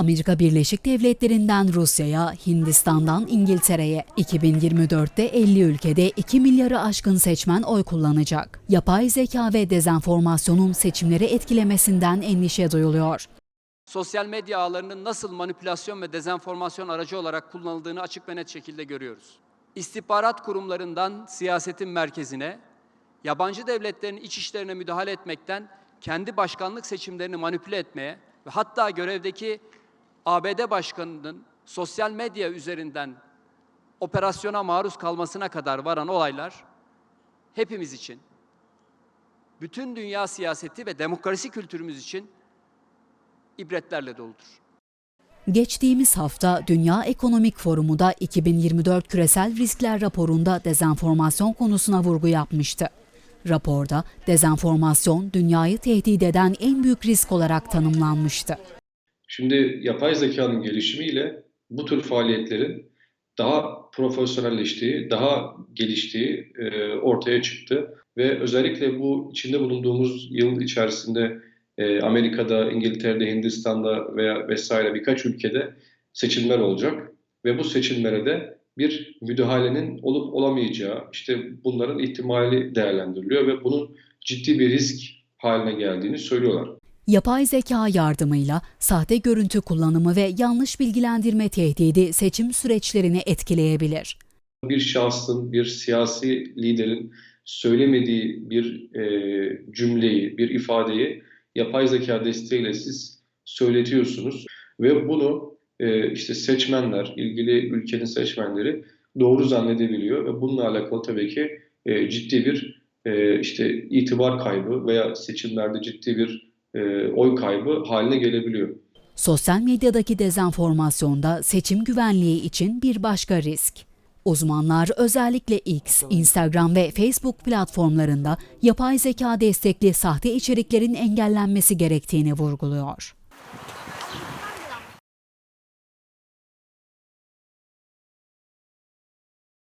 Amerika Birleşik Devletleri'nden Rusya'ya, Hindistan'dan İngiltere'ye 2024'te 50 ülkede 2 milyarı aşkın seçmen oy kullanacak. Yapay zeka ve dezenformasyonun seçimleri etkilemesinden endişe duyuluyor. sosyal medya ağlarının nasıl manipülasyon ve dezenformasyon aracı olarak kullanıldığını açık ve net şekilde görüyoruz. İstihbarat kurumlarından siyasetin merkezine, yabancı devletlerin iç işlerine müdahale etmekten kendi başkanlık seçimlerini manipüle etmeye ve hatta görevdeki ABD başkanının sosyal medya üzerinden operasyona maruz kalmasına kadar varan olaylar hepimiz için, bütün dünya siyaseti ve demokrasi kültürümüz için ibretlerle doludur. Geçtiğimiz hafta Dünya Ekonomik Forumu da 2024 Küresel Riskler raporunda dezenformasyon konusuna vurgu yapmıştı. Raporda dezenformasyon dünyayı tehdit eden en büyük risk olarak tanımlanmıştı. Şimdi yapay zekanın gelişimiyle bu tür faaliyetlerin daha profesyonelleştiği, daha geliştiği e, ortaya çıktı. Ve özellikle bu içinde bulunduğumuz yıl içerisinde e, Amerika'da, İngiltere'de, Hindistan'da veya vesaire birkaç ülkede seçimler olacak. Ve bu seçimlere de bir müdahalenin olup olamayacağı, işte bunların ihtimali değerlendiriliyor ve bunun ciddi bir risk haline geldiğini söylüyorlar. Yapay zeka yardımıyla sahte görüntü kullanımı ve yanlış bilgilendirme tehdidi seçim süreçlerini etkileyebilir. bir şahsın, bir siyasi liderin söylemediği bir e, cümleyi, bir ifadeyi yapay zeka desteğiyle siz söyletiyorsunuz ve bunu e, işte seçmenler, ilgili ülkenin seçmenleri doğru zannedebiliyor ve bununla alakalı tabii ki e, ciddi bir e, işte itibar kaybı veya seçimlerde ciddi bir e, oy kaybı haline gelebiliyor. Sosyal medyadaki dezenformasyonda seçim güvenliği için bir başka risk. Uzmanlar özellikle X, Instagram ve Facebook platformlarında yapay zeka destekli sahte içeriklerin engellenmesi gerektiğini vurguluyor.